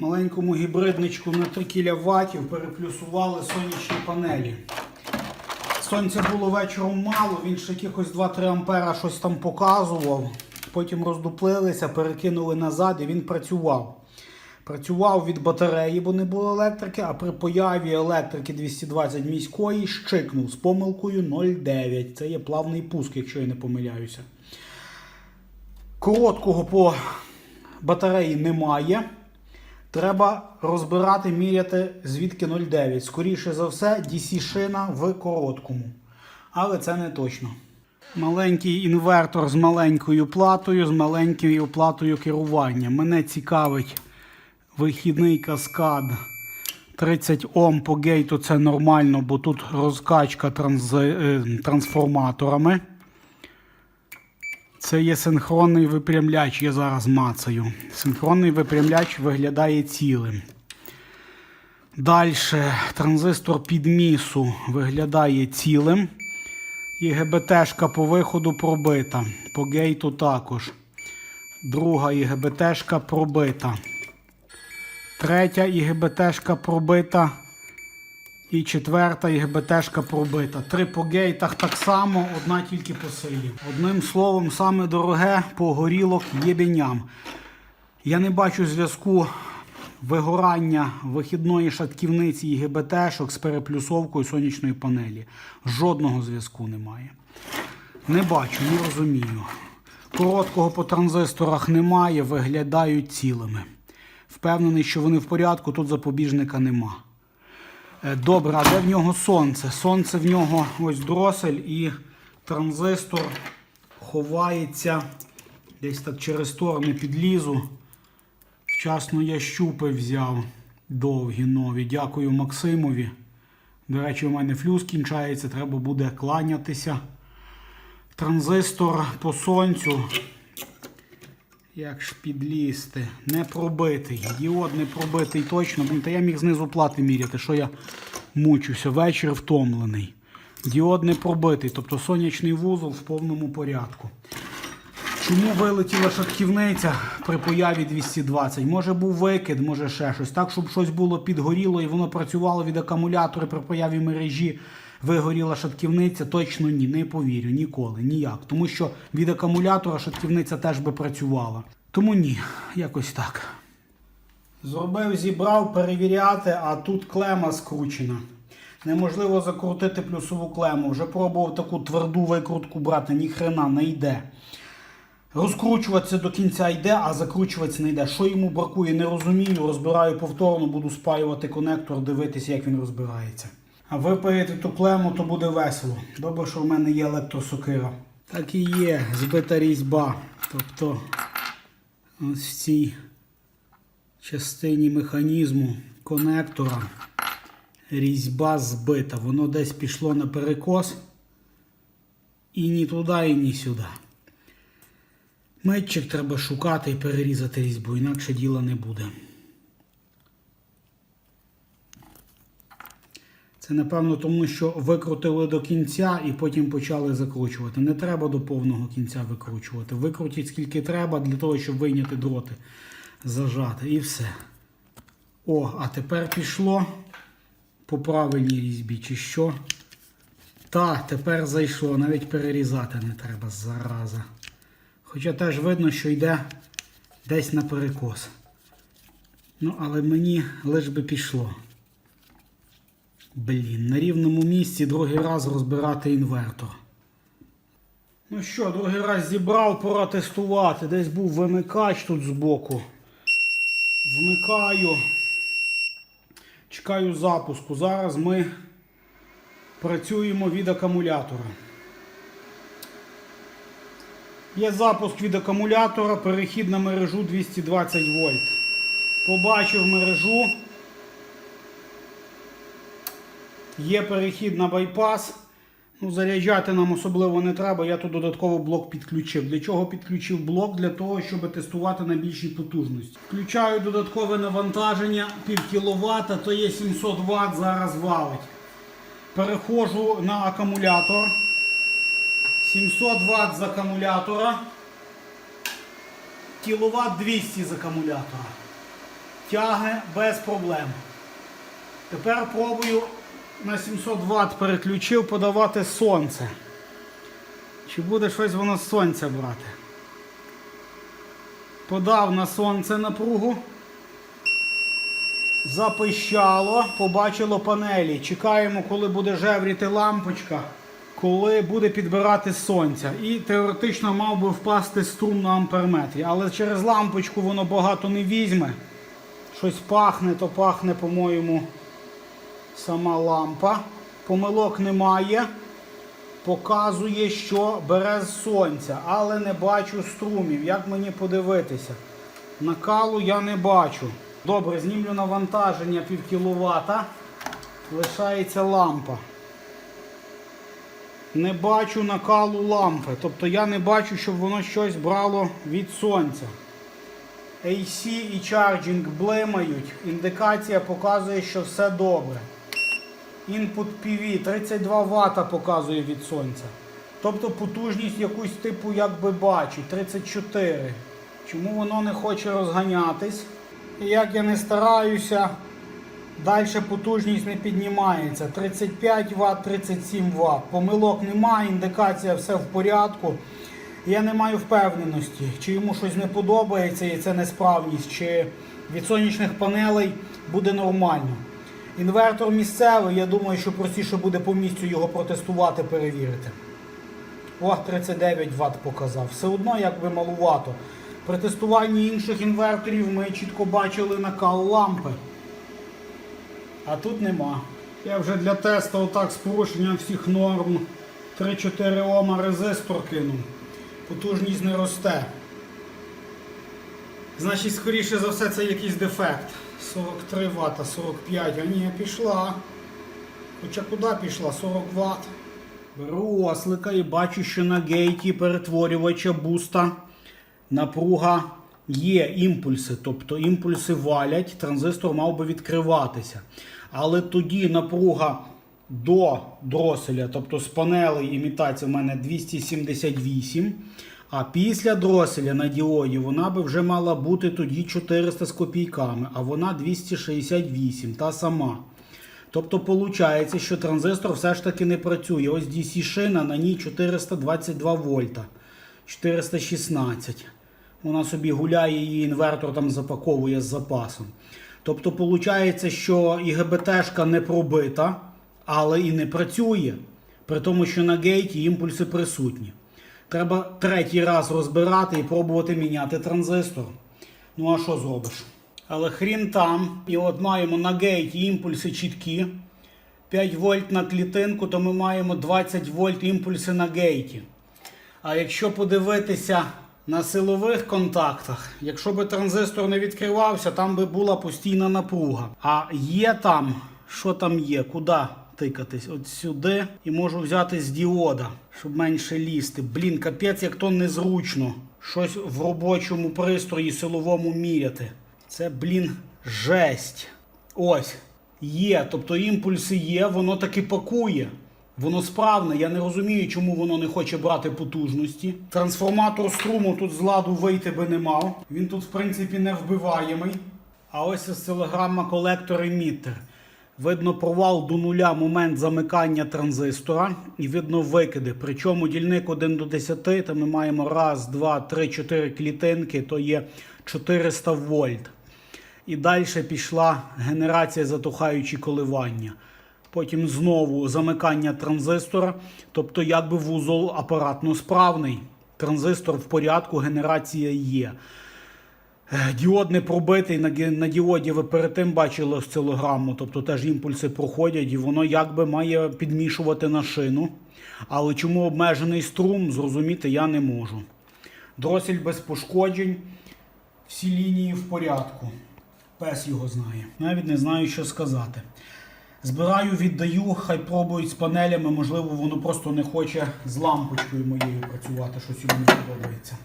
Маленькому гібридничку на 3 кВт переплюсували сонячні панелі. Сонця було вечором мало, він ще якихось 2-3 ампера щось там показував. Потім роздуплилися, перекинули назад і він працював. Працював від батареї, бо не було електрики, а при появі електрики 220 міської щикнув з помилкою 0,9. Це є плавний пуск, якщо я не помиляюся. Короткого по батареї немає. Треба розбирати, міряти звідки 0,9. Скоріше за все, DC-шина в короткому. Але це не точно. Маленький інвертор з маленькою платою, з маленькою платою керування. Мене цікавить вихідний каскад 30 Ом по гейту. Це нормально, бо тут розкачка транс... е, трансформаторами. Це є синхронний випрямляч, я зараз мацаю. Синхронний випрямляч виглядає цілим. Далі транзистор підмісу виглядає цілим. І ГБТшка по виходу пробита. По гейту також. Друга ІГБТшка пробита. Третя ІГБТшка пробита. І четверта ІГБТшка пробита. Три по гейтах так само, одна тільки по силі. Одним словом, саме дороге по горілок єбеням. Я не бачу зв'язку вигорання вихідної шатківниці і ГБТшок з переплюсовкою сонячної панелі. Жодного зв'язку немає. Не бачу, не розумію. Короткого по транзисторах немає, виглядають цілими. Впевнений, що вони в порядку, тут запобіжника нема. Е, Добре, а де в нього сонце? Сонце в нього ось дросель і транзистор ховається. Десь так через сторони підлізу. Вчасно я щупи взяв довгі нові. Дякую Максимові. До речі, у мене флюс кінчається, треба буде кланятися. Транзистор по сонцю. Як ж підлізти? Не пробитий. Діод не пробитий точно. Та я міг знизу плати міряти, що я мучуся. Вечір втомлений. Діод не пробитий, тобто сонячний вузол в повному порядку. Чому вилетіла шахтівниця при появі 220? Може був викид, може ще щось. Так, щоб щось було підгоріло і воно працювало від акумулятора при появі мережі. Вигоріла шатківниця, точно ні, не повірю, ніколи, ніяк. Тому що від акумулятора шатківниця теж би працювала. Тому ні, якось так. Зробив, зібрав перевіряти, а тут клема скручена. Неможливо закрутити плюсову клему. Вже пробував таку тверду викрутку брати, ніхрена не йде. Розкручуватися до кінця йде, а закручуватися не йде. Що йому бракує, не розумію. Розбираю повторно, буду спаювати конектор, дивитися, як він розбирається. А випаяти ту клему, то буде весело. Добре, що в мене є електросокира. Так і є, збита різьба. Тобто ось в цій частині механізму конектора різьба збита. Воно десь пішло на перекос. І ні туди, і ні сюди. Метчик треба шукати і перерізати різьбу, інакше діла не буде. Це напевно тому, що викрутили до кінця і потім почали закручувати. Не треба до повного кінця викручувати. Викрутіть скільки треба для того, щоб вийняти дроти, зажати і все. О, а тепер пішло по правильній різьбі, чи що? Та, тепер зайшло, навіть перерізати не треба, зараза. Хоча теж видно, що йде десь на перекос. Ну, але мені лиш би пішло. Блін, на рівному місці другий раз розбирати інвертор. Ну що, другий раз зібрав, пора тестувати. Десь був вимикач тут збоку. Вмикаю. Чекаю запуску. Зараз ми працюємо від акумулятора. Є запуск від акумулятора, перехід на мережу 220 вольт. Побачив мережу. Є перехід на байпас. Ну, Заряджати нам особливо не треба. Я тут додатково блок підключив. Для чого підключив блок? Для того, щоб тестувати на більшій потужності. Включаю додаткове навантаження пів кіловата, то є 700 Вт, зараз валить. Переходжу на акумулятор. 700 Вт з акумулятора. Кіловат 200 з акумулятора. тягне без проблем. Тепер пробую на 700 Вт переключив подавати сонце. Чи буде щось воно з сонця брати? Подав на сонце напругу. Запищало, побачило панелі. Чекаємо, коли буде жевріти лампочка, коли буде підбирати сонця. І теоретично мав би впасти струм на амперметрі. Але через лампочку воно багато не візьме. Щось пахне, то пахне, по-моєму, сама лампа. Помилок немає. Показує, що бере з сонця, але не бачу струмів. Як мені подивитися? Накалу я не бачу. Добре, знімлю навантаження пів кіловата. Лишається лампа. Не бачу накалу лампи. Тобто я не бачу, щоб воно щось брало від сонця. AC і чарджинг блимають. Індикація показує, що все добре. Input PV 32 Вт показує від сонця. Тобто потужність якусь типу якби бачить 34. Чому воно не хоче розганятись? І як я не стараюся, далі потужність не піднімається. 35 Вт, 37 Вт. Помилок немає, індикація все в порядку. Я не маю впевненості, чи йому щось не подобається і це несправність, чи від сонячних панелей буде нормально. Інвертор місцевий, я думаю, що простіше буде по місцю його протестувати, перевірити. О, 39 Вт показав. Все одно якби малувато. При тестуванні інших інверторів ми чітко бачили накал лампи. А тут нема. Я вже для тесту отак з порушенням всіх норм 3-4 Ома резистор кинув. Потужність не росте. Значить, скоріше за все, це якийсь дефект. 43 Вт, 45, а ні, пішла. Хоча куди пішла? 40 Вт. Беру ослика і бачу, що на гейті перетворювача буста напруга є імпульси. Тобто імпульси валять, транзистор мав би відкриватися. Але тоді напруга до дроселя, тобто з панелей імітація в мене 278. А після дроселя на діоді вона би вже мала бути тоді 400 з копійками, а вона 268, та сама. Тобто виходить, що транзистор все ж таки не працює. Ось DC шина на ній 422 вольта. 416. Вона собі гуляє, її інвертор там запаковує з запасом. Тобто, виходить, що і ГБТшка не пробита, але і не працює. При тому, що на гейті імпульси присутні. Треба третій раз розбирати і пробувати міняти транзистор. Ну а що зробиш? Але хрін там. І от маємо на гейті імпульси чіткі. 5 вольт на клітинку, то ми маємо 20 вольт імпульси на гейті. А якщо подивитися на силових контактах, якщо би транзистор не відкривався, там би була постійна напруга. А є там, що там є, куди тикатись? От сюди. І можу взяти з діода, щоб менше лізти. Блін, капець, як то незручно. Щось в робочому пристрої силовому міряти. Це, блін, жесть. Ось. Є. Тобто імпульси є, воно таки пакує. Воно справне, я не розумію, чому воно не хоче брати потужності. Трансформатор струму тут з ладу вийти би не мав. Він тут, в принципі, не вбиваємий. А ось осцилограма колектор емітер. Видно провал до нуля момент замикання транзистора і видно викиди. Причому дільник 1 до 10, то ми маємо раз, два, три, чотири клітинки, то є 400 вольт. І далі пішла генерація затухаючі коливання. Потім знову замикання транзистора, тобто якби вузол апаратно справний. Транзистор в порядку, генерація є. Е, Діод не пробитий на, діоді ви перед тим бачили осцилограму, тобто теж імпульси проходять, і воно якби має підмішувати на шину. Але чому обмежений струм, зрозуміти я не можу. Дросель без пошкоджень, всі лінії в порядку. Пес його знає. Навіть не знаю, що сказати. Збираю, віддаю, хай пробують з панелями, можливо, воно просто не хоче з лампочкою моєю працювати, щось йому не подобається.